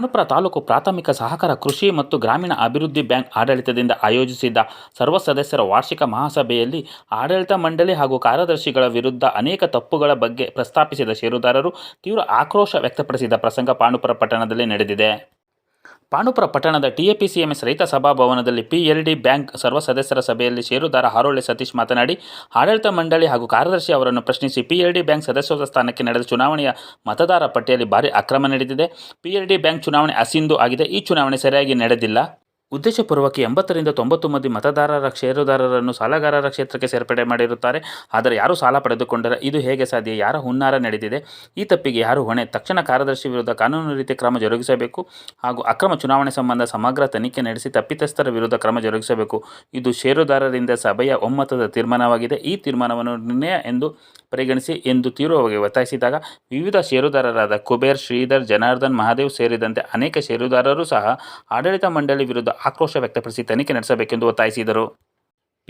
ಪಾಂಡುಪುರ ತಾಲೂಕು ಪ್ರಾಥಮಿಕ ಸಹಕಾರ ಕೃಷಿ ಮತ್ತು ಗ್ರಾಮೀಣ ಅಭಿವೃದ್ಧಿ ಬ್ಯಾಂಕ್ ಆಡಳಿತದಿಂದ ಆಯೋಜಿಸಿದ್ದ ಸರ್ವ ಸದಸ್ಯರ ವಾರ್ಷಿಕ ಮಹಾಸಭೆಯಲ್ಲಿ ಆಡಳಿತ ಮಂಡಳಿ ಹಾಗೂ ಕಾರ್ಯದರ್ಶಿಗಳ ವಿರುದ್ಧ ಅನೇಕ ತಪ್ಪುಗಳ ಬಗ್ಗೆ ಪ್ರಸ್ತಾಪಿಸಿದ ಷೇರುದಾರರು ತೀವ್ರ ಆಕ್ರೋಶ ವ್ಯಕ್ತಪಡಿಸಿದ ಪ್ರಸಂಗ ಪಾಂಡುಪುರ ಪಟ್ಟಣದಲ್ಲಿ ನಡೆದಿದೆ. ಪಾಂಡುಪುರ ಪಟ್ಟಣದ ಟಿಎಪಿಸಿಎಂಎಸ್ ರೈತ ಸಭಾಭವನದಲ್ಲಿ ಪಿಎಲ್ಡಿ ಬ್ಯಾಂಕ್ ಸರ್ವ ಸದಸ್ಯರ ಸಭೆಯಲ್ಲಿ ಷೇರುದಾರ ಹಾರೋಳೆ ಸತೀಶ್ ಮಾತನಾಡಿ, ಆಡಳಿತ ಮಂಡಳಿ ಹಾಗೂ ಕಾರ್ಯದರ್ಶಿ ಅವರನ್ನು ಪ್ರಶ್ನಿಸಿ ಪಿಎಲ್ಡಿ ಬ್ಯಾಂಕ್ ಸದಸ್ಯತ್ವ ಸ್ಥಾನಕ್ಕೆ ನಡೆದ ಚುನಾವಣೆಯ ಮತದಾರ ಪಟ್ಟಿಯಲ್ಲಿ ಭಾರಿ ಅಕ್ರಮ ನಡೆದಿದೆ. ಪಿಎಲ್ಡಿ ಬ್ಯಾಂಕ್ ಚುನಾವಣೆ ಅಸಿಂಧು ಆಗಿದೆ. ಈ ಚುನಾವಣೆ ಸರಿಯಾಗಿ ನಡೆದಿಲ್ಲ. ಉದ್ದೇಶಪೂರ್ವಕ ಎಂಬತ್ತರಿಂದ ತೊಂಬತ್ತು ಮಂದಿ ಮತದಾರರ ಷೇರುದಾರರನ್ನು ಸಾಲಗಾರರ ಕ್ಷೇತ್ರಕ್ಕೆ ಸೇರ್ಪಡೆ ಮಾಡಿರುತ್ತಾರೆ. ಆದರೆ ಯಾರೂ ಸಾಲ ಪಡೆದುಕೊಂಡರೆ ಇದು ಹೇಗೆ ಸಾಧ್ಯ? ಯಾರ ಹುನ್ನಾರ ನಡೆದಿದೆ? ಈ ತಪ್ಪಿಗೆ ಯಾರು ಹೊಣೆ? ತಕ್ಷಣ ಕಾರ್ಯದರ್ಶಿ ವಿರುದ್ಧ ಕಾನೂನು ರೀತಿ ಕ್ರಮ ಜರುಗಿಸಬೇಕು ಹಾಗೂ ಅಕ್ರಮ ಚುನಾವಣೆ ಸಂಬಂಧ ಸಮಗ್ರ ತನಿಖೆ ನಡೆಸಿ ತಪ್ಪಿತಸ್ಥರ ವಿರುದ್ಧ ಕ್ರಮ ಜರುಗಿಸಬೇಕು. ಇದು ಷೇರುದಾರರಿಂದ ಸಭೆಯ ಒಮ್ಮತದ ತೀರ್ಮಾನವಾಗಿದೆ. ಈ ತೀರ್ಮಾನವನ್ನು ನಿರ್ಣಯ ಎಂದು ಪರಿಗಣಿಸಿ ಎಂದು ತೀವ್ರವಾಗಿ ಒತ್ತಾಯಿಸಿದಾಗ ವಿವಿಧ ಷೇರುದಾರರಾದ ಕುಬೇರ್, ಶ್ರೀಧರ್, ಜನಾರ್ದನ್, ಮಹಾದೇವ್ ಸೇರಿದಂತೆ ಅನೇಕ ಷೇರುದಾರರು ಸಹ ಆಡಳಿತ ಮಂಡಳಿ ವಿರುದ್ಧ ಆಕ್ರೋಶ ವ್ಯಕ್ತಪಡಿಸಿ ತನಿಖೆ ನಡೆಸಬೇಕೆಂದು ಒತ್ತಾಯಿಸಿದರು.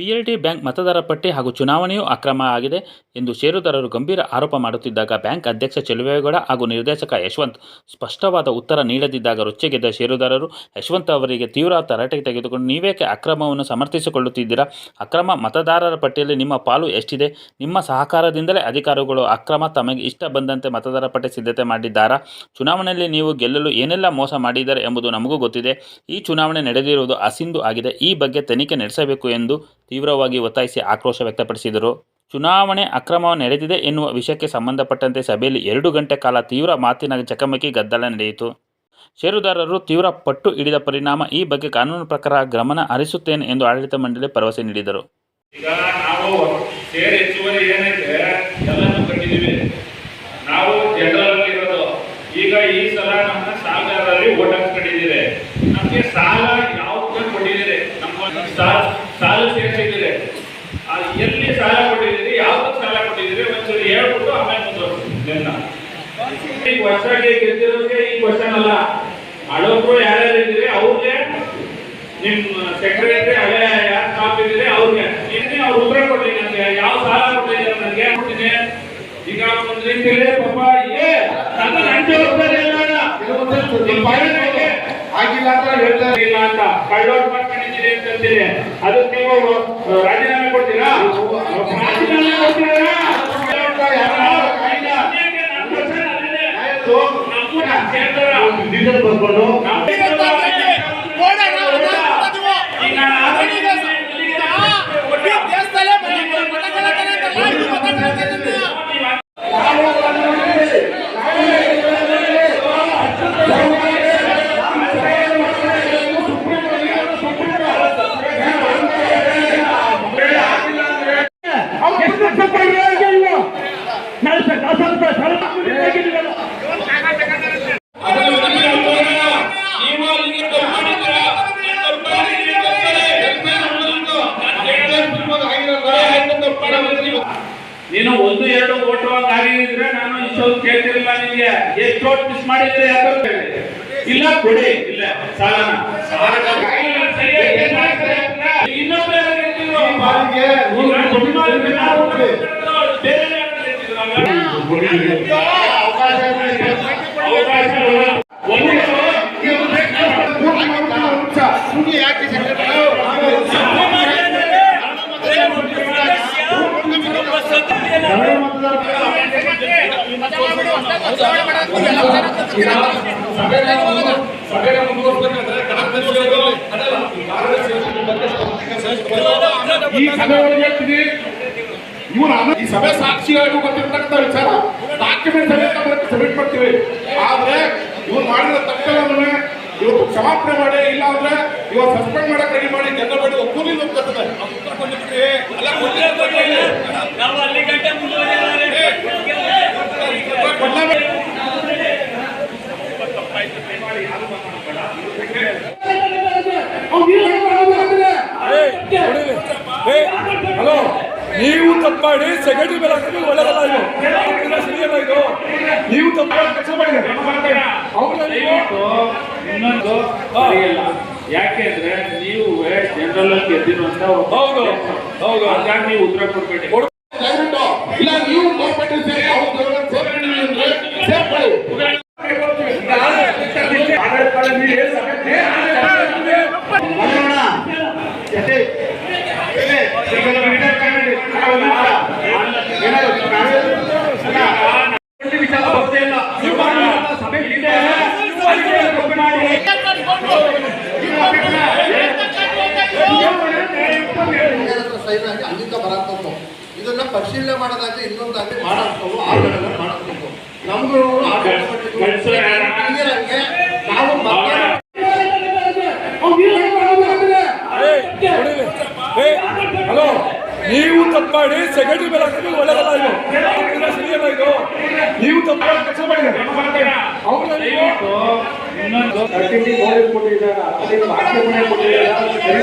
ಪಿಎಲ್ಡಿ ಬ್ಯಾಂಕ್ ಮತದಾರ ಪಟ್ಟಿ ಹಾಗೂ ಚುನಾವಣೆಯೂ ಅಕ್ರಮ ಆಗಿದೆ ಎಂದು ಷೇರುದಾರರು ಗಂಭೀರ ಆರೋಪ ಮಾಡುತ್ತಿದ್ದಾಗ ಬ್ಯಾಂಕ್ ಅಧ್ಯಕ್ಷ ಚೆಲುವೇಗೌಡ ಹಾಗೂ ನಿರ್ದೇಶಕ ಯಶವಂತ್ ಸ್ಪಷ್ಟವಾದ ಉತ್ತರ ನೀಡದಿದ್ದಾಗ ರೊಚ್ಚಿಗೆದ್ದ ಷೇರುದಾರರು, ಯಶವಂತ್ ಅವರಿಗೆ ತೀವ್ರ ತರಾಟೆಗೆ ತೆಗೆದುಕೊಂಡು ನೀವೇಕೆ ಅಕ್ರಮವನ್ನು ಸಮರ್ಥಿಸಿಕೊಳ್ಳುತ್ತಿದ್ದೀರಾ? ಅಕ್ರಮ ಮತದಾರರ ಪಟ್ಟಿಯಲ್ಲಿ ನಿಮ್ಮ ಪಾಲು ಎಷ್ಟಿದೆ? ನಿಮ್ಮ ಸಹಕಾರದಿಂದಲೇ ಅಧಿಕಾರಿಗಳು ಅಕ್ರಮ ತಮಗೆ ಇಷ್ಟ ಬಂದಂತೆ ಮತದಾರ ಪಟ್ಟಿ ಸಿದ್ಧತೆ ಮಾಡಿದ್ದಾರಾ? ಚುನಾವಣೆಯಲ್ಲಿ ನೀವು ಗೆಲ್ಲಲು ಏನೆಲ್ಲ ಮೋಸ ಮಾಡಿದ್ದಾರೆ ಎಂಬುದು ನಮಗೂ ಗೊತ್ತಿದೆ. ಈ ಚುನಾವಣೆ ನಡೆದಿರುವುದು ಅಸಿಂಧು ಆಗಿದೆ. ಈ ಬಗ್ಗೆ ತನಿಖೆ ನಡೆಸಬೇಕು ಎಂದು ತೀವ್ರವಾಗಿ ಒತ್ತಾಯಿಸಿ ಆಕ್ರೋಶ ವ್ಯಕ್ತಪಡಿಸಿದರು. ಚುನಾವಣೆ ಅಕ್ರಮ ನಡೆದಿದೆ ಎನ್ನುವ ವಿಷಯಕ್ಕೆ ಸಂಬಂಧಪಟ್ಟಂತೆ ಸಭೆಯಲ್ಲಿ ಎರಡು ಗಂಟೆ ಕಾಲ ತೀವ್ರ ಮಾತಿನ ಚಕಮಕಿ ಗದ್ದಲ ನಡೆಯಿತು. ಷೇರುದಾರರು ತೀವ್ರ ಪಟ್ಟು ಹಿಡಿದ ಪರಿಣಾಮ ಈ ಬಗ್ಗೆ ಕಾನೂನು ಪ್ರಕಾರ ಗಮನ ಹರಿಸುತ್ತೇನೆ ಎಂದು ಆಡಳಿತ ಮಂಡಳಿ ಭರವಸೆ ನೀಡಿದರು. ಈಗ ಈ ಸಲ ನಮ್ಮ ಸಾಲಗಾರರಲ್ಲಿ ಓಟ್ ನಮಗೆ ಸಾಲ ಯಾವ ಕೊಟ್ಟಿದ್ದೀರಿ? ನಮ್ಮ ಸಾಲ ಸಾಲ ಸೇರಿಸಿದ್ದೀರಿ ಆ ಎಲ್ಲಿ ಸಾಲ ಕೊಟ್ಟಿದ್ದೀರಿ ಯಾವ್ದಕ್ಕೆ ಸಾಲ ಕೊಟ್ಟಿದ್ದೀರಿ ಒಂಚೂರು ಹೇಳ್ಬಿಟ್ಟು ಆಮೇಲೆ ಈ ಹೊಸದಾಗಿ ಗೆದ್ದಿರೋರಿಗೆ ಈ ಕ್ವಶನ್ ಅಲ್ಲ. ಹಳಬ್ರು ಯಾರ್ಯಾರು ಇದ್ದೀರಿ? ಅವ್ರಿಗೆ ನಿಮ್ಮ ಸೆಕ್ರೆಟರಿ ಹಳೆ ಯಾರು ಸ್ಟಾಫ್ ಇದ್ದೀರಿ? ಅವ್ರಿಗೆ. ನಿನ್ನೆ ಅವ್ರು ಉತ್ತರ ಕೊಡ್ಲಿ ನನಗೆ ಯಾವ ಸಾಲ ಕೊಟ್ಟಿದ್ದೀರ ನನಗೆ ಕೊಡ್ತೀನಿ ಈಗ ಒಂದು ರೀತಿಯಲ್ಲಿ ಪಾಪ ಏ ನನ್ನ ಅಣ್ಣ. ಬಾಯಿಗೆ ಆಗಿಲ್ಲ ಅಂತ ಹೇಳ್ತಾರೆ ಇಲ್ಲ ಅಂತ. ಕಳ್ಳೋಟ್ ಮಾಡ್ಕೊಂಡಿದ್ದೀರಿ ಅಂತ ಅಂತೀರಿ. ಅದಕ್ಕೆ ನೀವು ರಾಜೀನಾಮೆ ಕೊಡ್ತೀರಾ? ರಾಜೀನಾಮೆ ಕೊಡ್ತೀರಾ? ¡Ah! ¡Ah! ¡Ah! ¡Ah! ¡Ah! ¡Ah! ¡Ah! ನೀನು ಒಂದು ಎರಡು ಓಟ್ ಆಗಿದ್ರೆ ನಾನು ಇಷ್ಟೊಂದು ಕೇಳ್ತಿರಲಿಲ್ಲ ನಿಮಗೆ ಎಷ್ಟು ಓಟ್ ಮಿಸ್ ಮಾಡಿದ್ರೆ ಯಾಕಂದ್ರೆ ಇಲ್ಲ ಕೊಡಿ. ಇಲ್ಲ ಸಾಲನ ಇನ್ನೊಬ್ಬರು ಯಾರು ಗೆದ್ದಿದ್ರು? ಬಾರಿಗೆ ನೀವು ದುಡ್ಡು ಮಾಡಿದ್ರೆ ನಾವು ಬೇರೆ ಯಾರು ಗೆದ್ದಿದ್ರು? ಅವಕಾಶ ಅವಕಾಶಗಳು. ಒಂದು ಸುಮ್ಮನೆ ಯಾಕೆ ಈ ಸಭೆ ಒಳಗೆ ಹೇಳ್ತೀನಿ ಇವ್ರು ಅನ- ಈ ಸಭೆ ಸಾಕ್ಷಿಯಾಗಿ ಗೊತ್ತಿರ್ತಕ್ಕಂಥ ವಿಚಾರ. ಡಾಕ್ಯುಮೆಂಟ್ ಸಬ್ಮಿಟ್ ಮಾಡ್ತೀವಿ. ಆದ್ರೆ ಇವ್ರು ಮಾಡಿದ ತಪ್ಪನ್ನು ಇವತ್ತು ಕ್ಷಮಾಪಣೆ ಮಾಡಿ, ಇಲ್ಲ ಅಂದ್ರೆ ಇವತ್ತು ಸಸ್ಪೆಂಡ್ ಮಾಡಕ್ ರೆಡಿ ಮಾಡಿ ಜನರ ಬಳಿ ಒಪ್ಪುಲಿ ಒಪ್ಕೊತದೆ ಅಲ್ಲ ಕೊಡ್ಲೇಬೇಕು. ಅವ್ನು ಏನು ಮಾಡೋದು ಹಲೋ ನೀವು ತಪ್ಪು ಮಾಡಿ ಸೆಕ್ರೆಟರಿ ಮೇಲೆ ಹಾಕಿದ್ರೆ ಒಳ್ಳೆದಲ್ಲ ಇದು. ಹಾಕಿದ್ರೆ ಸರಿಯಲ್ಲ ಇದು. ನೀವು ತಪ್ಪು ಕೆಲಸ ಮಾಡಿದ್ರೆ ದಯವಿಟ್ಟು ಇನ್ನೊಂದು ಸರಿಯಲ್ಲ. ಯಾಕೆಂದ್ರೆ ನೀವು ಜನರಲ್ ಅಲ್ಲಿ ಗೆದ್ದಿರುವಂತ ಹೌದು, ಹೌದು. ಹಾಗಾಗಿ ನೀವು ಉತ್ತರ ಕೊಡ್ಬೇಡಿ. ದಯವಿಟ್ಟು ಇಲ್ಲ ನೀವು ಕೋಪಟ್ಟು ಸೇರಿ ಅವ್ರ ಸೇರ್ಪಡೆ ಸೇರ್ಕೊಳ್ಳಿ ಈಗ ಮಾಡೋದಾಗ್ಲಿ ಇನ್ನೊಂದಾಗ್ಲಿ ಮಾಡಿಸ್ಕೊಂಡು ಆಡಳಿತ ಮಾಡಿಸ್ಕೊಂಡು ನಮ್ಗಳು ಆಡಳಿತ ಮಾಡಿದ್ದು ಕಳ್ಸು ಯಾರ? clear ಆಗಿ ನಾವು ಹಲೋ ನೀವು ತಪ್ಪಾಡಿ ಸೆಕ್ರೆಟರಿ ಮೇಲೆ ಹಾಕಿದ್ರೆ ಒಳ್ಳೆದಲ್ಲ ಇದು. ಸರಿಯಲ್ಲ ಇದು? ನೀವು ತಪ್ಪಾಡಿ ಕೆಲಸ ಅವ್ರು ಇನ್ನೊಂದು ನೀನ್